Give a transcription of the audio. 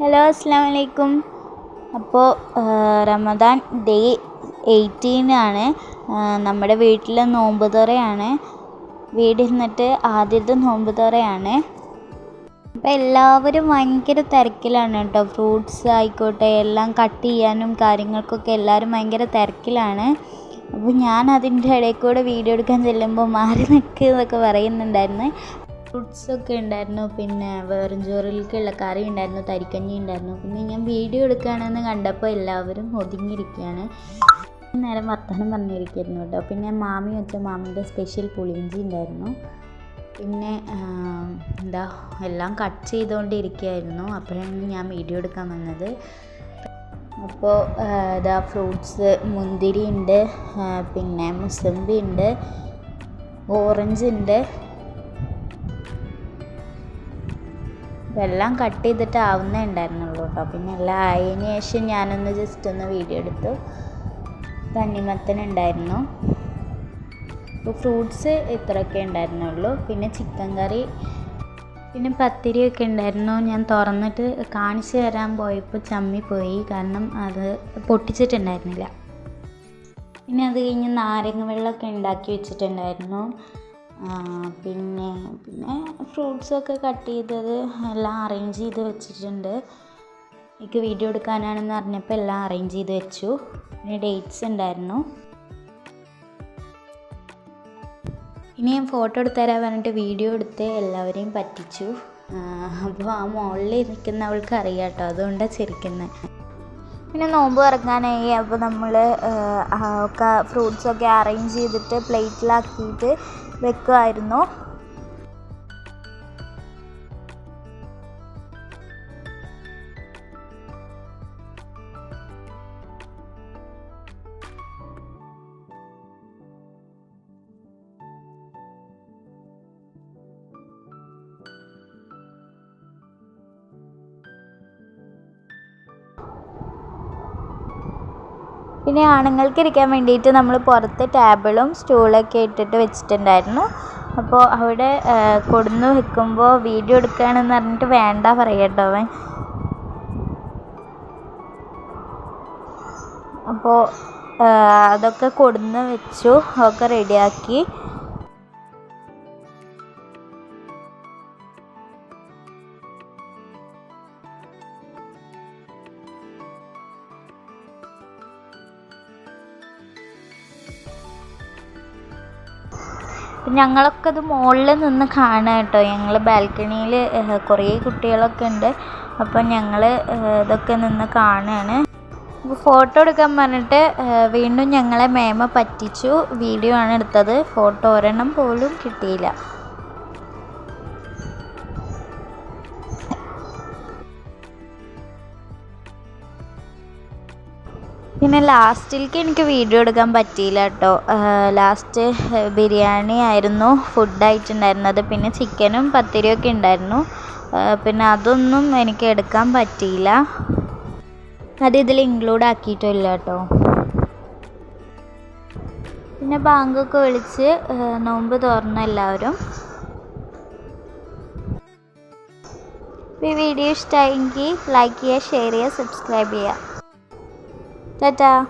Hello അസ്സാം വലൈക്കും അപ്പോൾ റമദാൻ ഡേ എയ്റ്റീനാണ്. നമ്മുടെ വീട്ടിൽ നോമ്പ് തുറയാണ്. വീടിരുന്നിട്ട് ആദ്യത്തെ നോമ്പ് തുറയാണ്. അപ്പോൾ എല്ലാവരും ഭയങ്കര തിരക്കിലാണ് കേട്ടോ. ഫ്രൂട്ട്സ് ആയിക്കോട്ടെ എല്ലാം കട്ട് ചെയ്യാനും കാര്യങ്ങൾക്കൊക്കെ എല്ലാവരും ഭയങ്കര തിരക്കിലാണ്. അപ്പോൾ ഞാൻ അതിന്റെ ഇടയിൽ കൂടെ വീഡിയോ എടുക്കാൻ ചെല്ലുമ്പോൾ മാറി നിൽക്കുക എന്നൊക്കെ പറയുന്നുണ്ടായിരുന്നു. ഫ്രൂട്ട്സൊക്കെ ഉണ്ടായിരുന്നു. പിന്നെ വെറും കറി ഉണ്ടായിരുന്നു തരിക്കഞ്ഞി ഉണ്ടായിരുന്നു. പിന്നെ ഞാൻ വീഡിയോ എടുക്കുകയാണെന്ന് കണ്ടപ്പോൾ എല്ലാവരും ഒതുങ്ങിയിരിക്കുകയാണ്. നേരം വർത്തമാനം പറഞ്ഞിരിക്കുന്നു കേട്ടോ. പിന്നെ മാമി വെച്ച മാമിന്റെ സ്പെഷ്യൽ പുളിഞ്ചി ഉണ്ടായിരുന്നു. പിന്നെ എന്താ എല്ലാം കട്ട് ചെയ്തുകൊണ്ടിരിക്കുകയായിരുന്നു. അപ്പോഴാണ് ഞാൻ വീഡിയോ എടുക്കാൻ വന്നത്. അപ്പോൾ ഇതാ ഫ്രൂട്ട്സ് മുന്തിരി ഉണ്ട് പിന്നെ മുസമ്പി ഉണ്ട് ഓറഞ്ച് ഉണ്ട് എല്ലാം കട്ട് ചെയ്തിട്ട് ആവുന്നേ ഉണ്ടായിരുന്നുള്ളൂ കേട്ടോ പിന്നെ എല്ലാം ആയതിനു ശേഷം ഞാനൊന്ന് ജസ്റ്റ് ഒന്ന് വീഡിയോ എടുത്തു. തണ്ണിമത്തൻ ഉണ്ടായിരുന്നു അപ്പോൾ ഫ്രൂട്ട്സ് ഇത്രയൊക്കെ ഉണ്ടായിരുന്നുള്ളൂ. പിന്നെ ചിക്കൻ കറി പിന്നെ പത്തിരിയൊക്കെ ഉണ്ടായിരുന്നു. ഞാൻ തുറന്നിട്ട് കാണിച്ചു തരാൻ പോയപ്പോൾ പോയി. കാരണം അത് പൊട്ടിച്ചിട്ടുണ്ടായിരുന്നില്ല. പിന്നെ അത് കഴിഞ്ഞ് നാരങ്ങ വെള്ളമൊക്കെ ഉണ്ടാക്കി വെച്ചിട്ടുണ്ടായിരുന്നു. പിന്നെ പിന്നെ ഫ്രൂട്ട്സൊക്കെ കട്ട് ചെയ്തത് എല്ലാം അറേഞ്ച് ചെയ്ത് വെച്ചിട്ടുണ്ട്. എനിക്ക് വീഡിയോ എടുക്കാനാണെന്ന് അറിഞ്ഞപ്പോൾ എല്ലാം അറേഞ്ച് ചെയ്ത് വെച്ചു. പിന്നെ ഡേറ്റ്സ് ഉണ്ടായിരുന്നു. ഇനി ഞാൻ ഫോട്ടോ എടുത്തു തരാൻ പറഞ്ഞിട്ട് വീഡിയോ എടുത്ത് എല്ലാവരെയും പറ്റിച്ചു. അപ്പോൾ ആ മുകളിൽ ഇരിക്കുന്നവൾക്ക് അറിയാം കേട്ടോ അതുകൊണ്ടാണ് ചിരിക്കുന്നത് പിന്നെ നോമ്പ് ഇറങ്ങാനായി അപ്പോൾ നമ്മൾ ഒക്കെ ഫ്രൂട്ട്സൊക്കെ അറേഞ്ച് ചെയ്തിട്ട് പ്ലേറ്റിലാക്കിയിട്ട് വെക്കുമായിരുന്നു പിന്നെ ആണുങ്ങൾക്ക് ഇരിക്കാൻ വേണ്ടിയിട്ട് നമ്മൾ പുറത്ത് ടേബിളും സ്റ്റൂളൊക്കെ ഇട്ടിട്ട് വെച്ചിട്ടുണ്ടായിരുന്നു. അപ്പോൾ അവിടെ കൊടുന്ന് വെക്കുമ്പോൾ വീഡിയോ എടുക്കുകയാണെന്ന് പറഞ്ഞിട്ട് വേണ്ട പറയട്ടോ അവൻ. അപ്പോൾ അതൊക്കെ കൊടുന്ന് വെച്ചു ഒക്കെ റെഡിയാക്കി ഞങ്ങളൊക്കെ അത് മുകളിൽ നിന്ന് കാണുക കേട്ടോ ഞങ്ങൾ ബാൽക്കണിയിൽ കുറേ കുട്ടികളൊക്കെ ഉണ്ട്. അപ്പം ഞങ്ങൾ ഇതൊക്കെ നിന്ന് കാണുകയാണ് ഫോട്ടോ എടുക്കാൻ പറഞ്ഞിട്ട് വീണ്ടും ഞങ്ങളെ മേമ പറ്റിച്ചു. വീഡിയോ ആണ് എടുത്തത്. ഫോട്ടോ ഒരെണ്ണം പോലും കിട്ടിയില്ല. പിന്നെ ലാസ്റ്റിലേക്ക് എനിക്ക് വീഡിയോ എടുക്കാൻ പറ്റിയില്ല കേട്ടോ. ലാസ്റ്റ് ബിരിയാണി ആയിരുന്നു ഫുഡായിട്ടുണ്ടായിരുന്നത് പിന്നെ ചിക്കനും പത്തിരിയൊക്കെ ഉണ്ടായിരുന്നു. പിന്നെ അതൊന്നും എനിക്ക് എടുക്കാൻ പറ്റിയില്ല. അത് ഇതിൽ ഇൻക്ലൂഡ് ആക്കിയിട്ടില്ല കേട്ടോ. പിന്നെ ബാങ്കൊക്കെ വിളിച്ച് നോമ്പ് തുറന്നു എല്ലാവരും. ഈ വീഡിയോ ഇഷ്ടമായെങ്കിൽ ലൈക്ക് ചെയ്യുക ഷെയർ ചെയ്യുക സബ്സ്ക്രൈബ് ചെയ്യുക. 哒哒